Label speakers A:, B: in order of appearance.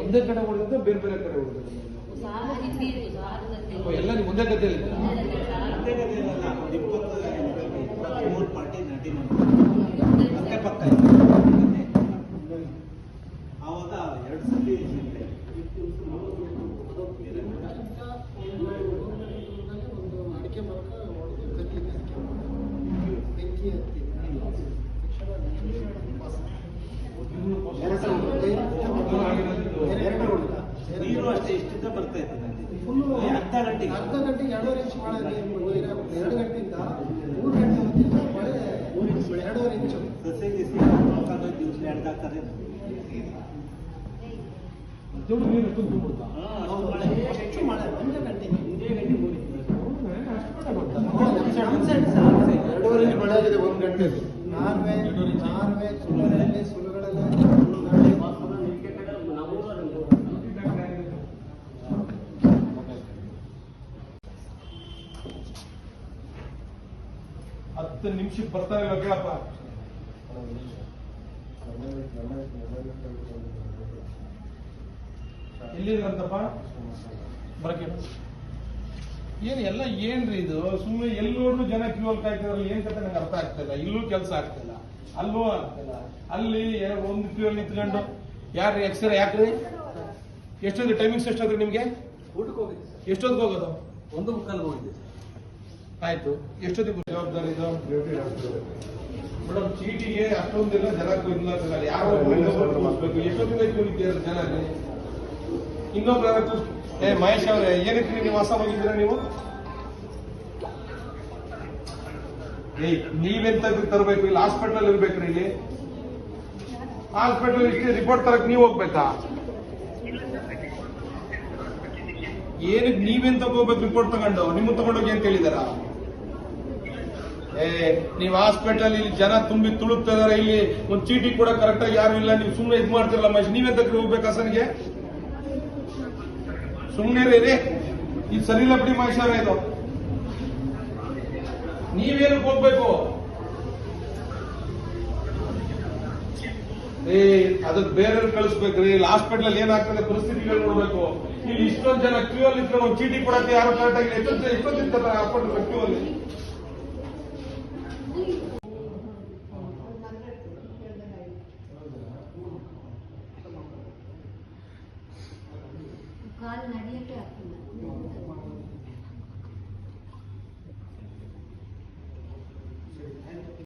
A: ಒಂದೇ ಕಡೆ ಹೊಡೆದ ಬೇರೆ ಬೇರೆ ಕಡೆ ಹೊಡೆದ ಎಲ್ಲ ನೀವು ಒಂದೇ ಗದ್ದೆಯಲ್ಲಿ
B: ಅಷ್ಟೇ ಇಷ್ಟಿಂದ ಬರ್ತಾ ಇತ್ತು ಈ ಅರ್ಧ ಗಂಟೆಗೆ.
C: ಅರ್ಧ ಗಂಟೆಗೆ ಎರಡೂವರೆ ಇಂಚು ಮಳೆ ಎರಡು ಗಂಟೆಯಿಂದ ಮೂರು ಗಂಟೆ ಹೊತ್ತಿಂದ ಮಳೆ ಮೂರು ಇಂಚು
B: ಸೊಸೆ ಗಿಸಿ ಹಾಕೊಂಡು ದಿವ್ಸ ಎಳ್ದಾಕ್ತಾರೆ.
A: ದುಡ್ಡು ನೀರು ಎಷ್ಟೊಂದು
B: ಹೆಚ್ಚು ಮಳೆ.
C: ಮಳೆ ಒಂದೇ ಗಂಟೆಗೆ.
B: ಇದೇ ಗಂಟೆ ಮೂರು
C: ಎರಡೂವರೆ ಇಂಚು ಮಳೆ ಆಗಿದೆ ಒಂದು ಗಂಟೆಗೆ. ನಾರ್ವೆ ನಾರ್ವೆ
A: ಹತ್ತು ನಿಮಿಷಕ್ಕೆ ಬರ್ತಾ ಇಲ್ಲ ಕೇಳಪ್ಪ ಎಲ್ಲಿದ್ರಂತಪ್ಪ? ಬರಕ್ಕೆ. ಏನು ಎಲ್ಲ ಏನ್ರಿ ಇದು? ಸುಮ್ಮನೆ ಎಲ್ಲಿ ಜನ ಕ್ಯೂ ಅಲ್ಲಿ ಕಾಯ್ತಿದ್ರಲ್ಲ ಏನ್ ಕತೆ ನಂಗೆ ಅರ್ಥ ಆಗ್ತಿಲ್ಲ ಇಲ್ಲೂ. ಕೆಲಸ ಆಗ್ತಿಲ್ಲ ಅಲ್ಲೂ ಆಗ್ತಿಲ್ಲ ಅಲ್ಲಿ ಒಂದು ಕ್ಯೂ ಅಲ್ಲಿ ನಿಂತ್ಕೊಂಡು. ಯಾರ್ರಿ ಎಕ್ಸ್ರೇ ಯಾಕ್ರಿ? ಎಷ್ಟೊಂದು ಟೈಮಿಂಗ್ಸ್ ಎಷ್ಟಾದ್ರಿ ನಿಮ್ಗೆ?
B: ಊಟಕ್ಕೆ ಹೋಗಿದ್ದೆ
A: ಎಷ್ಟೊಂದು ಹೋಗೋದು?
B: ಒಂದು ಮುಕ್ಕಾಲ್ಗೆ ಹೋಗಿದ್ದೆ
A: ಆಯ್ತು. ಎಷ್ಟೊತ್ತಿಗೆ ಜವಾಬ್ದಾರಿ ಮೇಡಮ್ ಚೀಟಿಗೆ ಅಷ್ಟೊಂದಿಲ್ಲ ಜನ ಇಲ್ಲ ಯಾರು ಕೂರಿಸ್ಬೇಕು ಎಷ್ಟೊತ್ತಿಂದ ಕೂರಿದ್ದೀರ ಜನ ಇನ್ನೊಬ್ಬ ಏ ಮಹೇಶ್ ಅವರೇ ಏನಕ್ಕೆ ನೀವು ಹೊಸ ಹೋಗಿದ್ದೀರಾ ನೀವು? ಏಯ್ ನೀವೆಂತ ತರಬೇಕು? ಇಲ್ಲಿ ಹಾಸ್ಪಿಟಲ್ ಇರ್ಬೇಕು ಇಲ್ಲಿ ಹಾಸ್ಪಿಟಲ್ ಇಷ್ಟೇ ರಿಪೋರ್ಟ್ ತರಕ್ ನೀವು ಹೋಗ್ಬೇಕಾ? ಏನಕ್ಕೆ ನೀವೆಂತ ಹೋಗ್ಬೇಕು ರಿಪೋರ್ಟ್ ತಗೊಂಡು? ನಿಮ್ಮ ತಗೊಂಡೋಗಿ ಅಂತ ಹೇಳಿದಾರ? ನೀವು ಹಾಸ್ಪಿಟಲ್ ಇಲ್ಲಿ ಜನ ತುಂಬಿ ತುಳುಕ್ತಿದಾರೆ ಇಲ್ಲಿ ಒಂದು ಚೀಟಿ ಕೂಡ ಕರೆಕ್ಟ್ ಆಗಿ ಯಾರು ಇಲ್ಲ, ನೀವು ಸುಮ್ಮನೆ ಇದು ಮಾಡ್ತಿರಲ್ಲ ಮಹೇಶ್ ನೀವೆಂತ ಹೋಗ್ಬೇಕಾ ಸನ್ಗೆ ಸುಮ್ಮನೆ ರೀ ಇದು ಸರಿ ಇಲ್ಲ ಬಿಡಿ ಮಹೇಶ್ ಇದು. ನೀವೇನಕ್ಕೆ ಹೋಗ್ಬೇಕು? ಏ, ಅದಕ್ಕೆ ಬೇರೆ ಕಳಿಸ್ಬೇಕ್ರಿ ಇಲ್ಲಿ ಹಾಸ್ಪಿಟಲ್ ಏನಾಗ್ತದೆ ಪರಿಸ್ಥಿತಿಗಳು ನೋಡ್ಬೇಕು. ಇಲ್ಲಿ ಇಷ್ಟೊಂದು ಜನ ಕ್ಯೂ ಅಲ್ಲಿ ಚೀಟಿ ಕೊಡಕ್ಕೆ ಯಾರು ಕರೆಕ್ಟ್ ಆಗಿ ಎಷ್ಟೊತ್ತು ಎಷ್ಟೊತ್ತಿರ್ತಾರೆ ಹಾಸ್ಪಿಟಲ್ ಕ್ಯೂ ಅಲ್ಲಿ.
D: కాలు నడినట్టు అవుతుంది